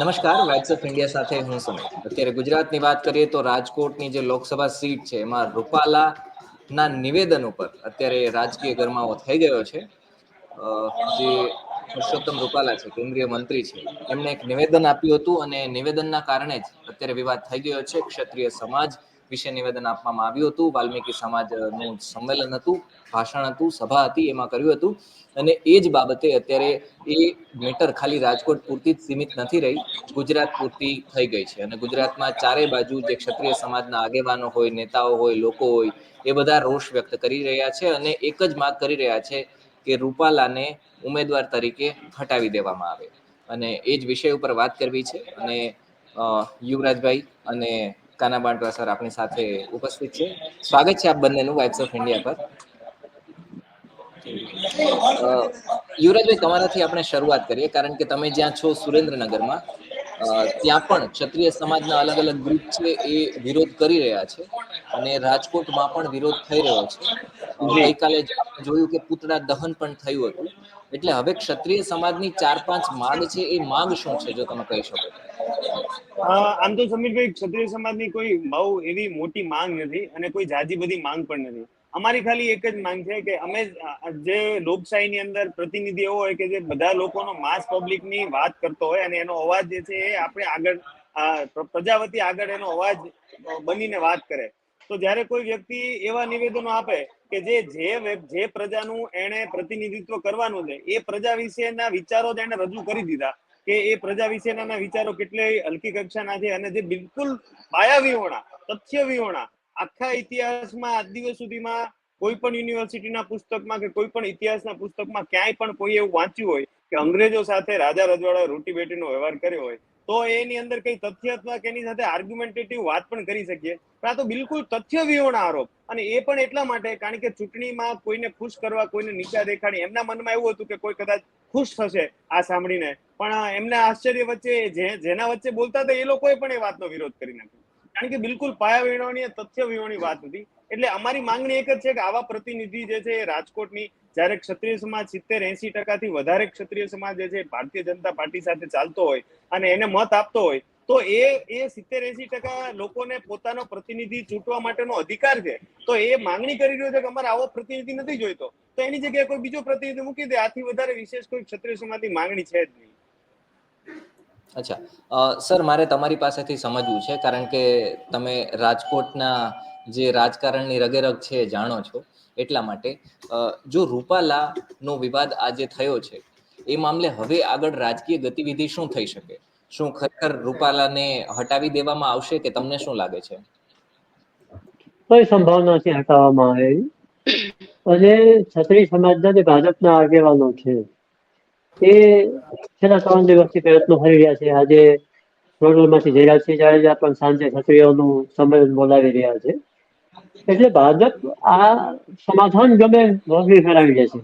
નમસ્કાર vibes of India સાથે હું સુમિત. અત્યારે ગુજરાતની વાત કરીએ તો રાજકોટની જે લોકસભા સીટ છે, એમાં રૂપાલા ના નિવેદન ઉપર અત્યારે રાજકીય ગરમાવો થઈ ગયો છે. જે પુરુષોત્તમ રૂપાલા છે, કેન્દ્રીય મંત્રી છે એમણે એક નિવેદન આપ્યું હતું અને નિવેદનના કારણે જ અત્યારે વિવાદ થઈ ગયો છે. ક્ષત્રિય સમાજ વિશે નિવેદન આપવામાં આવ્યું હતું. વાલ્મીકી સમાજનું સંમેલન હતું, ભાષણ હતું, સભા હતી, એમાં કર્યું હતું. અને એ જ બાબતે અત્યારે એ મેટર ખાલી રાજકોટ પૂરતી જ સીમિત નથી રહી. ગુજરાત પૂરતી થઈ ગઈ છે. અને ગુજરાતમાં ચારે બાજુ જે ક્ષત્રિય સમાજના આગેવાનો હોય, નેતાઓ હોય, લોકો હોય, એ બધા રોષ વ્યક્ત કરી રહ્યા છે અને એક જ માગ કરી રહ્યા છે કે રૂપાલાને ઉમેદવાર તરીકે હટાવી દેવામાં આવે. અને એ જ વિષય ઉપર વાત કરવી છે. અને યુવરાજભાઈ અને કાના બાંટવા સર આપણી સાથે ઉપસ્થિત છે. સ્વાગત છે આપ બંનેનું વાઇબ્સ ઓફ ઇન્ડિયા પર. યુવરાજભાઈ તમારાથી આપણે શરૂઆત કરીએ કારણ કે તમે જ્યાં છો સુરેન્દ્રનગરમાં ત્યાં પણ ક્ષત્રિય સમાજના અલગ અલગ ગ્રુપ છે એ વિરોધ કરી રહ્યા છે અને રાજકોટમાં પણ વિરોધ થઈ રહ્યો છે. ગઈકાલે જોયું કે પુતળા દહન પણ થયું હતું. એટલે હવે ક્ષત્રિય સમાજની ચાર પાંચ માંગ છે એ માંગ શું છે જો તમે કહી શકો? આમ તો સમીરભાઈ, ક્ષત્રિય સમાજની કોઈ બહુ એવી મોટી માંગ નથી અને કોઈ જાજી બધી માંગ પણ નથી. અમારી ખાલી એક જ માંગ છે કે અમે જે લોકશાહીની અંદર પ્રતિનિધિ એવો હોય કે જે બધા લોકોનો માસ પબ્લિકની વાત કરતો હોય અને એનો અવાજ જે છે એ આપણે આગળ પ્રજાવતી આગળ એનો અવાજ બનીને વાત કરે. તો જ્યારે કોઈ વ્યક્તિ એવા નિવેદનો આપે કે જે જે જે પ્રજાનું એને પ્રતિનિધિત્વ કરવાનું છે, એ પ્રજા વિશેના વિચારો જ એને રજૂ કરી દીધા. કે એ પ્રજા વિશેના વિચારો કેટલી હલકી કક્ષાના છે અને જે બિલકુલ પાયા વિહોણા તથ્ય વિહોણા આખા ઇતિહાસમાં આજ દિવસ સુધીમાં કોઈ પણ યુનિવર્સિટીના પુસ્તકમાં કે કોઈ પણ ઇતિહાસના પુસ્તકમાં ક્યાંય પણ કોઈ એવું વાંચ્યું હોય કે અંગ્રેજો સાથે રાજા રજવાડા રોટી બેટીનો વ્યવહાર કર્યો હોય, તો એની અંદર કઈ તથ્ય અથવા કે એની સાથે આર્ગ્યુમેન્ટેટિવ વાત પણ કરી શકીએ. પણ આ તો બિલકુલ તથ્ય વિહોણા આરોપ. અને એ પણ એટલા માટે, કારણ કે ચૂંટણીમાં કોઈને ખુશ કરવા, કોઈને નીચા દેખાડી, એમના મનમાં એવું હતું કે કોઈ કદાચ ખુશ થશે આ સાંભળીને. પણ એમના આશ્ચર્ય વચ્ચે જેના વચ્ચે બોલતા હતા એ લોકોએ પણ એ વાતનો વિરોધ કરી નાખ્યો. કારણ કે બિલકુલ પાયા તથ્ય વિહોણી વાત હતી. એટલે અમારી માંગણી એક જ છે કે આવા પ્રતિનિધિ જે છે રાજકોટની, જ્યારે ક્ષત્રિય સમાજ સિત્તેર એસી ટકાથી વધારે ક્ષત્રિય સમાજ જે છે ભારતીય જનતા પાર્ટી સાથે ચાલતો હોય અને એને મત આપતો હોય, તો એ એ સિત્તેર એસી ટકા લોકોને પોતાનો પ્રતિનિધિ ચૂંટવા માટેનો અધિકાર છે. તો એ માંગણી કરી રહ્યો છે કે અમારે આવો પ્રતિનિધિ નથી જોઈતો. તો એની જગ્યાએ કોઈ બીજો પ્રતિનિધિ મૂકી દે. આથી વધારે વિશેષ કોઈ ક્ષત્રિય સમાજની માંગણી છે જ નહીં. અચ્છા. સર, મારે તમારી પાસેથી સમજવું છે, કારણ કે તમે રાજકોટના જે રાજકારણની રગેરગ છે જાણો છો એટલા માટે. જો રૂપાલાનો વિવાદ આજે થયો છે, એ મામલે હવે આગળ રાજકીય ગતિવિધિ શું થઈ શકે? શું ખરેખર રૂપાલાને હટાવી દેવામાં આવશે કે તમને શું લાગે છે? કોઈ સંભાવના છે હટાવવામાં આવે. અને છત્રી સમાજના જે ભાજપના આગેવાનો છે એ છેલ્લા ત્રણ દિવસથી પ્રયત્નો કરી રહ્યા છે. આજે ગોંડલમાંથી જયરાજસિંહ જાડેજા પણ સાંજે ક્ષત્રિયોનું સંમેલન બોલાવી રહ્યા છે. એટલે ભાજપ આ સમાધાન ગમે મોરબી ફેરાવી જશે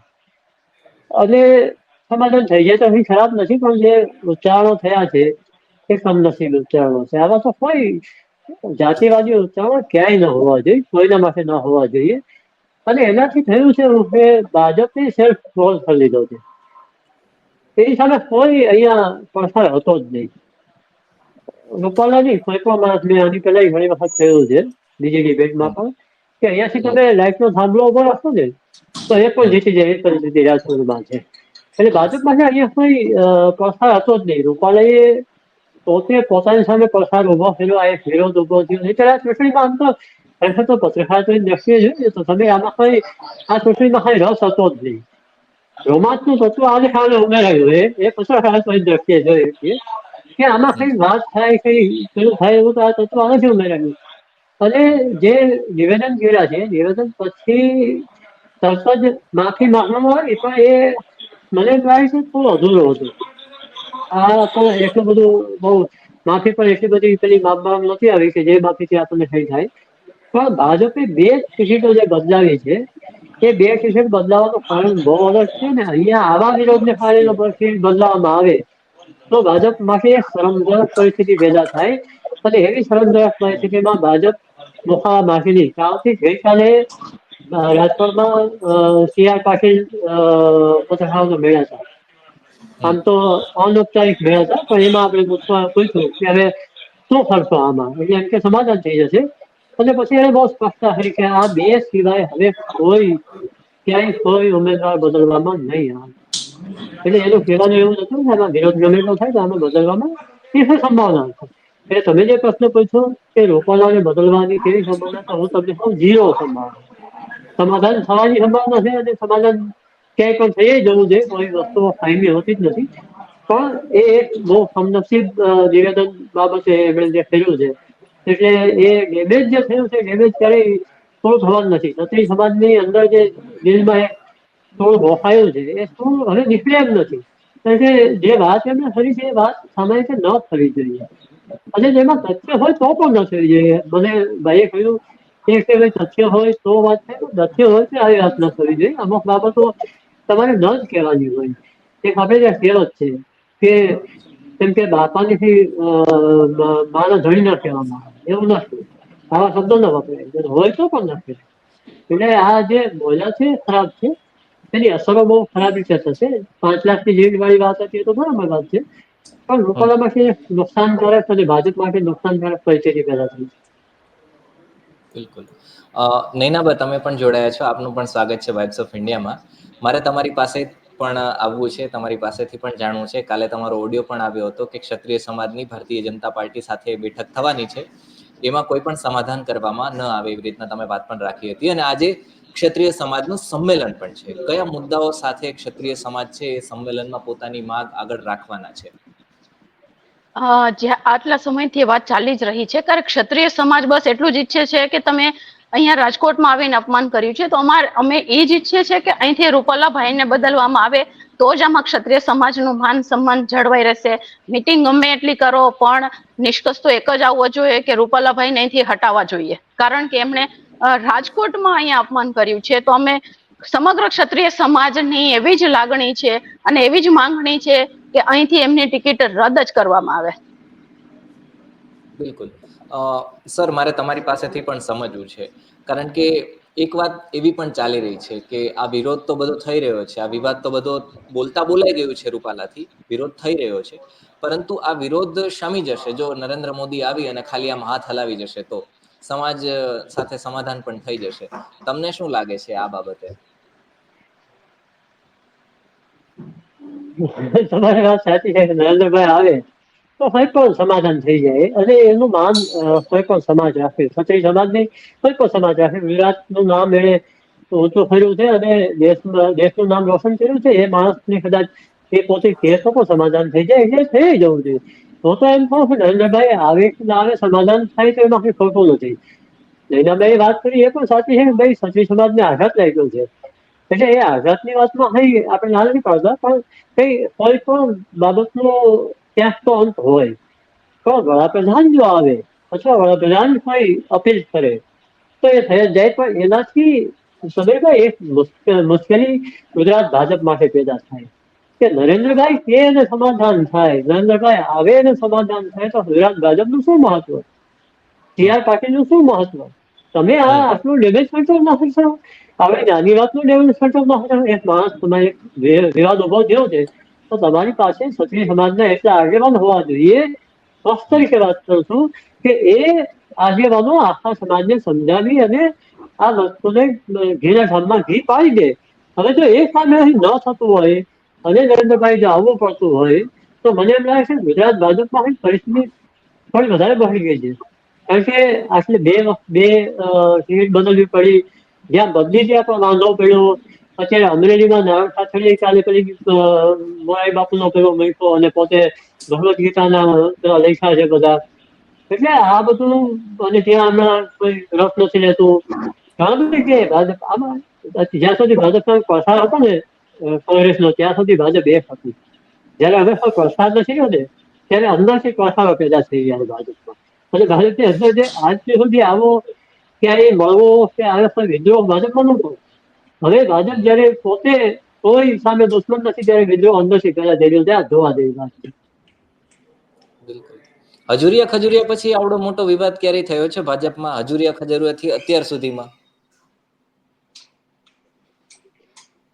અને સમાધાન થઈ જાય તો અહીં ખરાબ નથી, પણ જે ઉચ્ચારણો થયા છે એ કમનસીબ ઉચ્ચારણો છે. આવા તો કોઈ જાતિવાદી ઉચ્ચારણો ક્યાંય ન હોવા જોઈએ, કોઈના માટે ન હોવા જોઈએ. અને એનાથી થયું છે કે ભાજપે સેલ્ફ રોલ કરી લીધો છે. એની સામે કોઈ અહીંયા પ્રસાર હતો જ નહીં. રૂપાલા નહીં કોઈ પણ માણસ મેં આની પહેલા ઘણી વખત કહ્યું છે બીજી ડિબેટમાં પણ, કે અહીંયાથી તમે લાઈફનો થાંભલો ઊભો રાખશો ને, તો એ પણ જીતી જાય, એ પરિસ્થિતિ રાજકોટમાં છે. એટલે ભાજપમાં અહીંયા કોઈ પ્રસાર હતો જ નહીં. રૂપાલાએ પોતે પોતાની સામે પ્રસાર ઊભો કર્યો, આ એક વિરોધ ઊભો થયો. નહીં ત્યારે આ ચૂંટણીમાં આમ તો ખરેખર તો પત્રકારત્વની દ્રષ્ટિએ જોઈએ તો તમે આમાં કઈ, આ ચૂંટણીમાં કઈ રસ હતો જ નહીં. રોમાંચનું તત્વ આજે કારણે ઉમેરાયું એ એ પત્રકારત્વની દ્રષ્ટિએ જોઈએ છીએ કે આમાં કઈ વાત થાય કઈ પેલું થાય એવું તો આ તત્વ નથી ઉમેરાયું અને જે નિવેદન કર્યા છે નિવેદન પછી તરત જ માફી માંગવામાં આવી પણ એ મને લાગે છે થોડું અધૂરો હતું આ પણ એટલું બધું બહુ માફી પણ એટલી બધી પેલી માપમાં નથી આવી કે જે માફીથી આપણને થઈ થાય પણ ભાજપે બે ટિકિટો જે બદલાવી છે એ બે ટિકિટ બદલાવાનું કારણ બહુ અલગ છે ને અહીંયા આવા વિરોધને કારણે પરિસ્થિતિ આવે. તો ભાજપ માટે શરમજનક પરિસ્થિતિ પેદા થાય. અને એવી શરમજનક પરિસ્થિતિમાં ભાજપ મુખાવા માગી કાલથી ગઈકાલે રાજકોટમાં સી આર પાટીલ પત્રકારોનો મેળા હતા. આમ તો અનૌપચારિક મેળા હતા, પણ એમાં આપણે પૂછવા પૂછ્યું કે હવે શું કરશો આમાં? એટલે એમ કે સમાધાન થઈ જશે. અને પછી એને બહુ સ્પષ્ટતા થઈ કે આ બે સિવાય હવે કોઈ ક્યાંય કોઈ ઉમેદવાર બદલવામાં નહીં આવે. એટલે એનું કહેવાનું એવું હતું કે આમાં વિરોધ ગમે એટલો થાય તો આમાં બદલવામાં એ સંભાવના છે? એટલે તમે જે પ્રશ્ન પૂછો કે રોપાલાને બદલવાની કેવી સંભાવના તો હું તમને કહું ઝીરો સંભાવના સમાધાન થવાની સંભાવના છે અને સમાધાન ક્યાંય પણ થઈ જવું જોઈએ કોઈ વસ્તુઓ કાયમી હોતી જ નથી. પણ એ એક બહુ કમનસીબ નિવેદન બાબતે એમણે જે કર્યું છે એટલે એ ડેમેજ જે થયું છે ડેમેજ ક્યારેય પૂરું થવાનું નથી. ક્ષત્રિય સમાજની અંદર જે દિલમાં એ થોડું ગોખાયું છે, એ થોડું હવે નીકળે એમ નથી. કે જે વાત એમને કરી છે, એ વાત સામાન્ય રીતે ન થવી જોઈએ. અને જેમાં તથ્ય હોય તો પણ ન થવી જોઈએ. મને ભાઈએ કહ્યું કે ભાઈ તથ્ય હોય તો વાત થાય તથ્ય હોય તો આવી વાત ન થવી જોઈએ. અમુક બાબતો તમારે ન જ કહેવાની હોય. એક આપણે જે જ છે કે કેમ કે બાપાની માનો ધણી ના કહેવામાં આવે. એવું નથી આવા શબ્દો ના વપરાય. હોય તો પણ નથી એટલે આ જે બોલ્યા છે, ખરાબ છે એની અસરો બહુ ખરાબ રીતે થશે. પાંચ લાખની લીડ વાળી વાત હતી, એ તો બરાબર વાત છે. પણ લોકોના માટે નુકસાનકારક અને ભાજપ માટે નુકસાનકારક પરિસ્થિતિ પેદા થઈ બિલકુલ. નૈનાબા, તમે પણ જોડાયા છો. આપનું પણ સ્વાગત છે વાઇબ્સ ઓફ ઇન્ડિયામાં મારે તમારી પાસે પણ આવવું છે, તમારી પાસેથી પણ જાણવું છે. કાલે તમારો ઓડિયો પણ આવ્યો હતો કે ક્ષત્રિય સમાજની ભારતીય જનતા પાર્ટી સાથે બેઠક થવાની છે. એમાં કોઈ પણ સમાધાન કરવામાં ન આવે એવી રીતના તમે વાત પણ રાખી હતી. અને આજે ક્ષત્રિય સમાજનું સંમેલન પણ છે. કયા મુદ્દાઓ સાથે ક્ષત્રિય સમાજ છે એ સંમેલનમાં પોતાની માગ આગળ રાખવાના છે? જ્યાં આટલા સમયથી વાત ચાલી જ રહી છે. કારણ ક્ષત્રિય સમાજ બસ એટલું જ ઈચ્છે છે કે તમે અહીંયા રાજકોટમાં આવીને અપમાન કર્યું છે. તો અમારે અમે એ જ ઈચ્છીએ છીએ કે અહીંથી રૂપાલાભાઈને બદલવામાં આવે, તો જ આમાં ક્ષત્રિય સમાજનું માન સન્માન જળવાઈ રહેશે. મિટિંગ ગમે એટલી કરો, પણ નિષ્કર્ષ તો એક જ આવવો જોઈએ કે રૂપાલાભાઈને અહીંથી હટાવવા જોઈએ. કારણ કે એમણે રાજકોટમાં અહીંયા અપમાન કર્યું છે. તો અમે સમગ્ર ક્ષત્રિય સમાજની એવી જ લાગણી છે અને એવી જ માંગણી છે કે અહીંથી એમની ટિકિટ રદ જ કરવામાં આવે. બિલકુલ. સર, મારે તમારી પાસેથી પણ સમજવું છે. કારણ કે એક વાત એવી પણ ચાલી રહી છે કે આ વિરોધ તો બધો થઈ રહ્યો છે. આ વિવાદ તો બધો બોલતા બોલાઈ ગયું છે રૂપાલાથી. વિરોધ થઈ રહ્યો છે. પરંતુ આ વિરોધ શમી જશે? જો નરેન્દ્ર મોદી આવી અને ખાલી આમ હાથ હલાવી જશે તો સમાજ સાથે સમાધાન પણ થઈ જશે. તમને શું લાગે છે આ બાબતે? તમારી સાચી છે. નરેન્દ્રભાઈ આવે. તો કોઈ પણ સમાધાન થઈ જાય. અને એનું માન કોઈ પણ સમાજ રાખે. ક્ષત્રિય સમાજની કોઈ પણ સમાજ રાખે. વિરાટનું નામ એણે ઊંચું કર્યું છે અને દેશમાં, દેશનું નામ રોશન કર્યું છે. એ માણસને કદાચ એ પોતે તો પણ સમાધાન થઈ જાય. એટલે થઈ જવું જોઈએ. તો તો એમ કહું કે નરેન્દ્રભાઈ, આવે આવે, સમાધાન થાય તો એમાં કંઈ ખોટું નથી. નૈનાભાઈ વાત કરી, એ પણ સાચી છે કે ભાઈ ક્ષત્રિય સમાજને આઘાત લાગ્યો છે. એટલે એ આઘાતની વાતમાં કઈ આપણે ના નથી પાડતા, પણ કઈ કોઈ પણ બાબતનો ક્યાંક તો અંત હોય તો વડાપ્રધાન જો આવે અથવા વડાપ્રધાન કોઈ અપીલ કરે તો એ થઈ જાય પણ એનાથી સમીરભાઈ એક મુશ્કેલી ગુજરાત ભાજપ માટે પેદા થાય. કે નરેન્દ્રભાઈ કે એને સમાધાન થાય નરેન્દ્રભાઈ આવે એને સમાધાન થાય તો ગુજરાત ભાજપનું શું મહત્વ? સી આર પાટીલનું શું મહત્વ? તમે આ આટલું ડેમેજ કંટ્રોલ ના કરશો? હવે નાની વાતનું ડેમેજ કંટ્રોલ ના કરશો? એક માણસ તમારે વિવાદ ઊભો થયો છે. તો તમારી પાસે સત્રી સમાજના એટલા આગેવાન હોવા જોઈએ સ્પષ્ટ રીતે વાત કરું છું કે એ આગેવાનો આખા સમાજને સમજાવી અને આ વસ્તુને ઘીના ઢામમાં ઘી પાડી દે હવે જો એ સામે અહીં ન થતું હોય અને નરેન્દ્રભાઈ જો આવવું પડતું હોય તો મને એમ લાગે છે ગુજરાત ભાજપમાં પરિસ્થિતિ થોડી વધારે બગડી ગઈ છે કારણ કે આટલે બે બે સીટ બદલવી પડી જ્યાં બદલી ત્યાં પણ વાંધો પડ્યો અત્યારે અમરેલીમાં નારણ સાથળીએ ચાલે પેલી મોરારી બાપુનો પેલો મૂક્યો અને પોતે ભગવદ ગીતાના લેખા છે બધા. એટલે આ બધું, અને ત્યાં હમણાં કોઈ રસ નથી લેતું ઘણા બધી કે ભાજપ, આમાં જ્યાં સુધી ભાજપનો પ્રસાર હતો ને કોંગ્રેસનો, ત્યાં સુધી ભાજપ એક હતી. જયારે હવે પ્રસાર નથી રહ્યો ને, ત્યારે અંદરથી પ્રસારો પેદા થઈ ગયા ભાજપમાં. અને ભાજપની અંદર જે આજ સુધી આવો ક્યારેય મળવો કે કોઈ વિદ્રોહ ભાજપમાં નહોતો. હવે ભાજપ જયારે પોતે કોઈ સામે દુશ્મન નથી ત્યારે વિદ્રોહ પેદા થઈ રહ્યો છે આ જોવા જેવી વાત છે. બિલકુલ. હજુરિયા ખજુરિયા પછી આવડો મોટો વિવાદ ક્યારે થયો છે? ભાજપમાં હજુરિયા ખજુરિયાથી અત્યાર સુધીમાં?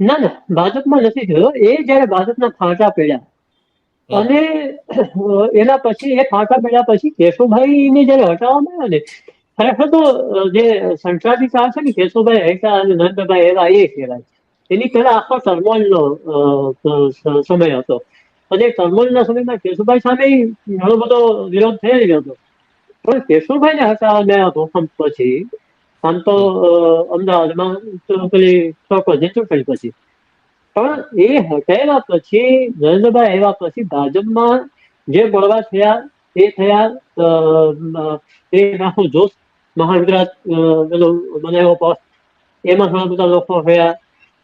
ના ના ભાજપમાં નથી થયો. એ જયારે ભાજપના ફાંટા પડ્યા અને એના પછી એ ફાંટા પડ્યા પછી કેશુભાઈ ને જયારે હટાવવામાં આવ્યા ને ખરેખર તો જે સંક્રાંતિકાર છે ને, કેશુભાઈ હેતા અને નંદભાઈ એવા એ કહેવાય. એની પહેલા આખો ટર્મોલનો સમય હતો. અને ટર્મોલના સમયમાં કેશુભાઈ સામે ઘણો બધો વિરોધ થઈ રહ્યો હતો. પણ કેશુભાઈને હટાવવાના ભૂકંપ પછી, આમ તો અમદાવાદમાં પેલી ચોક્કસની ચૂંટણી પછી. પણ એ હટાવ્યા પછી નરેન્દ્રભાઈ આવ્યા પછી ભાજપમાં જે બળવા થયા એ થયા એ આખો જોશ. અ, પેલો બનાવ્યો પક્ષ એમાં ઘણા બધા લોકો થયા.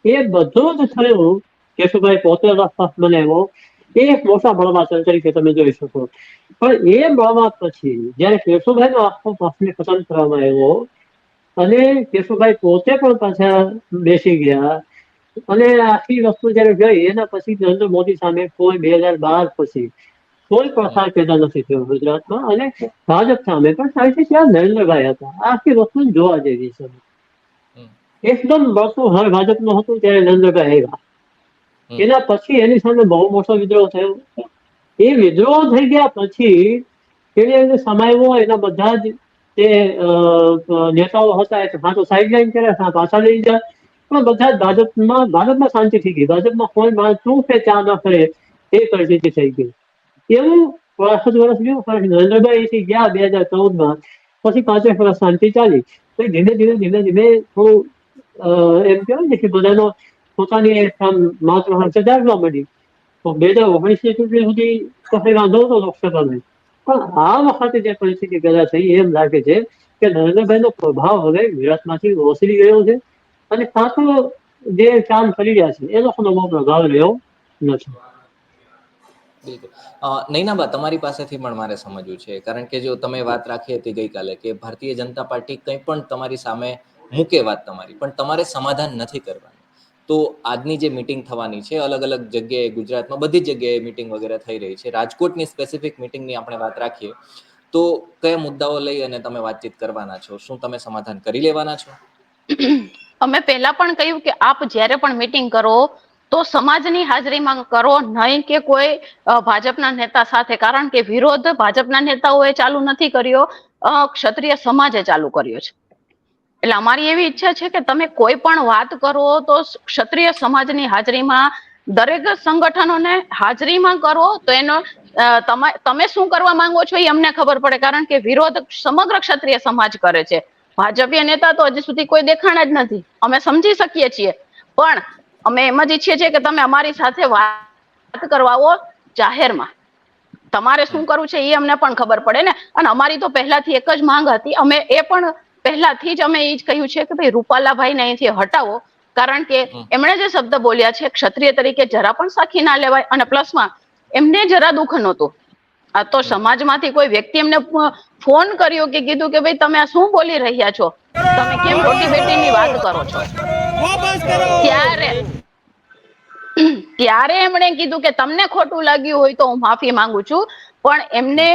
એ બધું જ થયું. કેશુભાઈ પોતે પક્ષ બનાવ્યો. એ એક મોટા બળવાચન તરીકે તમે જોઈ શકો. પણ એ બળવા પછી જયારે કેશુભાઈનો આખો પાસને ખતમ કરવામાં આવ્યો અને કેશુભાઈ પોતે પણ પાછા બેસી ગયા અને આખી વસ્તુ જયારે ગઈ એના પછી નરેન્દ્ર મોદી સામે કોઈ બે હજાર બાર પછી કોઈ પ્રસાર પેદા નથી થયો ગુજરાતમાં. અને ભાજપ સામે પણ થાય છે ત્યાં નરેન્દ્રભાઈ હતા. આખી વસ્તુ જોવા જેવી છે. એકદમ બળતું હવે ભાજપનું હતું ત્યારે નરેન્દ્રભાઈ આવ્યા. એના પછી એની સામે બહુ મોટો વિદ્રોહ થયો. એ વિદ્રોહ થઈ ગયા પછી એને એને સમાયવો એના બધા જ અ, નેતાઓ હતા. એટલે હા તો સાઇડલાઇન કર્યા હા પાછા લઈ ગયા. પણ બધા જ ભાજપમાં ભાજપમાં શાંતિ થઈ ગઈ. ભાજપમાં કોઈ માણસ શું છે ચા ન કરે એ પરિસ્થિતિ થઈ ગઈ. એવું પાંચ વર્ષ ગયું પણ નરેન્દ્રભાઈ ગયા બે હજાર ચૌદમાં. પછી પાંચેક વર્ષ શાંતિ ચાલી. પછી ધીમે ધીમે ધીમે ધીમે થોડું એમ કહેવાય ને કે બધાનો પોતાની આમ મહત્વાકાંક્ષા જાગવા મળી તો બે હજાર ઓગણીસ ચૂંટણી સુધી કઈ વાંધો હતો લોકસભાને. પણ આ વખતે જે પરિસ્થિતિ પેદા થઈ એમ લાગે છે કે નરેન્દ્રભાઈનો પ્રભાવ હવે ગુજરાતમાંથી ઓસરી ગયો છે. અને તો જે કામ કરી રહ્યા છે, એ લોકોનો બહુ પ્રભાવ રહ્યો નથી. બિલકુલ નૈનાબા તમારી પાસેથી પણ મારે સમજવું છે. કારણ કે જો તમે વાત રાખી હતી ગઈકાલે કે ભારતીય જનતા પાર્ટી કંઈ પણ તમારી સામે મૂકે વાત તમારી, પણ તમારે સમાધાન નથી કરવાનું. તો આજની જે મિટિંગ થવાની છે, અલગ અલગ જગ્યાએ ગુજરાતમાં બધી જગ્યાએ મિટિંગ વગેરે થઈ રહી છે. રાજકોટની સ્પેસિફિક મિટિંગની આપણે વાત રાખીએ, તો કયા મુદ્દાઓ લઈ અને તમે વાતચીત કરવાના છો? શું તમે સમાધાન કરી લેવાના છો? અમે પહેલા પણ કહ્યું કે આપ જ્યારે પણ મિટિંગ કરો તો સમાજની હાજરીમાં કરો નહીં કે કોઈ ભાજપના નેતા સાથે. કારણ કે વિરોધ ભાજપના નેતાઓએ ચાલુ નથી કર્યો. ક્ષત્રિય સમાજે ચાલુ કર્યો છે. એટલે અમારી એવી ઈચ્છા છે કે તમે કોઈ પણ વાત કરો તો ક્ષત્રિય સમાજની હાજરીમાં દરેક સંગઠનોને હાજરીમાં કરો તો એનો તમે તમે શું કરવા માંગો છો એ અમને ખબર પડે. કારણ કે વિરોધ સમગ્ર ક્ષત્રિય સમાજ કરે છે. ભાજપીય નેતા તો હજી સુધી કોઈ દેખાણા જ નથી. અમે સમજી શકીએ છીએ. પણ અમે એમ જ ઈચ્છીએ છીએ કે તમે અમારી સાથે વાત કરવા આવો જાહેરમાં. તમારે શું કરવું છે એ અમને પણ ખબર પડે ને? અને અમારી તો પહેલાથી એક જ માંગ હતી. અમે એ પણ પહેલાથી જ અમે એ જ કહ્યું છે કે ભાઈ રૂપાલાભાઈને અહીંથી હટાવો. કારણ કે એમણે જે શબ્દ બોલ્યા છે ક્ષત્રિય તરીકે જરા પણ સાખી ના લેવાય અને પ્લસમાં એમને જરા દુઃખ નહોતું. આ તો સમાજમાંથી કોઈ વ્યક્તિ એમને ફોન કર્યો કે કીધું કે ભાઈ તમે આ શું બોલી રહ્યા છો? તમે કેમ રોટી બેટીની વાત કરો છો? ત્યારે ત્યારે એમણે કીધું કે તમને ખોટું લાગ્યું હોય તો હું માફી માંગુ છું, પણ એમને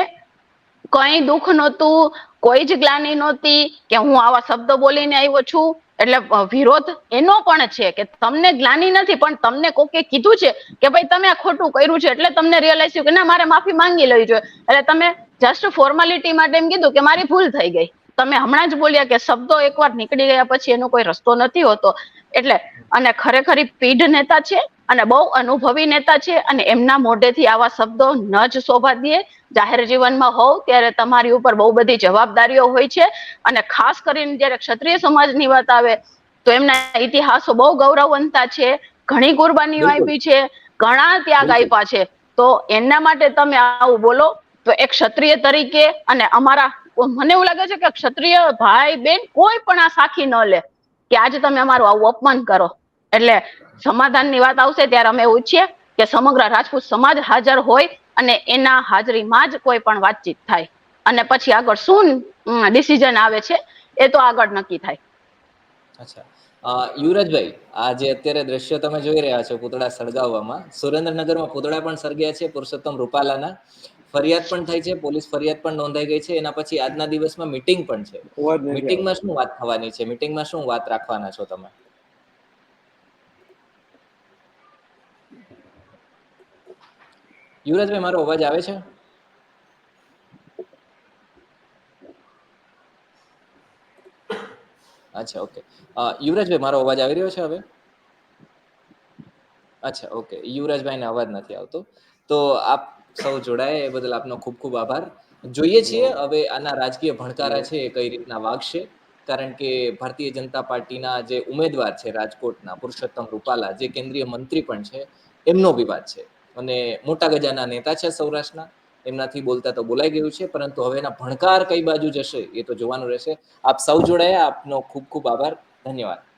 કઈ દુઃખ નહોતું, કોઈ જ ગ્લાની નહોતી કે હું આવા શબ્દો બોલીને આવ્યો છું. એટલે વિરોધ એનો પણ છે કે તમને ગ્લાની નથી, પણ તમને કોકે કીધું છે કે ભાઈ તમે આ ખોટું કર્યું છે, એટલે તમને રિયલાઇઝ થયું કે ના, મારે માફી માંગી લેવી જોઈએ. એટલે તમે જસ્ટ ફોર્માલિટી માટે એમ કીધું કે મારી ભૂલ થઈ ગઈ. તમે હમણાં જ બોલ્યા કે શબ્દો એકવાર નીકળી ગયા પછી એનો કોઈ રસ્તો નથી હોતો. એટલે અને ખરેખર પીઢ નેતા છે અને બહુ અનુભવી નેતા છે અને એમના મોઢેથી આવા શબ્દો ન જ શોભા દે. જાહેર જીવનમાં હોવ ત્યારે તમારી ઉપર બહુ બધી જવાબદારીઓ હોય છે અને ખાસ કરીને જ્યારે ક્ષત્રિય સમાજની વાત આવે તો એમના ઇતિહાસો બહુ ગૌરવવંતા છે ઘણી કુરબાનીઓ આપી છે ઘણા ત્યાગ. આપ્યા છે. તો એના માટે તમે આવું બોલો તો એક ક્ષત્રિય તરીકે અને અમારા મને એવું લાગે છે કે ક્ષત્રિય ભાઈ બેન કોઈ પણ આ સાખી ન લે. કે આજે તમે અમારું આવું અપમાન કરો. એટલે સમાધાનની વાત આવશે ત્યારે અમે એવું ઈચ્છીએ કે સમગ્ર રાજપૂત સમાજ હાજર હોય અને એના હાજરીમાં જ કોઈ પણ વાતચીત થાય. અને પછી આગળ શું ડિસિઝન આવે છે એ તો આગળ નક્કી થાય. અચ્છા. યુવરાજભાઈ, આ જે અત્યારે દ્રશ્યો તમે જોઈ રહ્યા છો પૂતળા સળગાવવામાં, સુરેન્દ્રનગરમાં પૂતળા પણ સળગ્યા છે પુરુષોત્તમ રૂપાલાના. ફરિયાદ પણ થઈ છે પોલીસ ફરિયાદ પણ નોંધાઈ ગઈ છે એના પછી આજના દિવસમાં મીટિંગ પણ છે. મીટિંગમાં શું વાત થવાની છે? મીટિંગમાં શું વાત રાખવાના છો તમે? યુવરાજભાઈ મારો અવાજ આવે છે? અચ્છા ઓકે. યુવરાજભાઈ મારો અવાજ આવી રહ્યો છે હવે? અચ્છા ઓકે. યુવરાજભાઈને અવાજ નથી આવતો. તો આપ સૌ જોડાય. એ બદલ આપનો ખૂબ ખૂબ આભાર. જોઈએ છીએ હવે આના રાજકીય ભણકારા છે એ કઈ રીતના વાગશે. કારણ કે ભારતીય જનતા પાર્ટીના જે ઉમેદવાર છે રાજકોટના પુરુષોત્તમ રૂપાલા, જે કેન્દ્રીય મંત્રી પણ છે, એમનો વિવાદ છે. અને મોટા ગજાના નેતા છે સૌરાષ્ટ્રના. એમનાથી બોલતા તો બોલાઈ ગયું છે, પરંતુ હવે એના ભણકાર કઈ બાજુ જશે એ તો જોવાનું રહેશે. આપ સૌ જોડાયા. આપનો ખૂબ ખૂબ આભાર. ધન્યવાદ.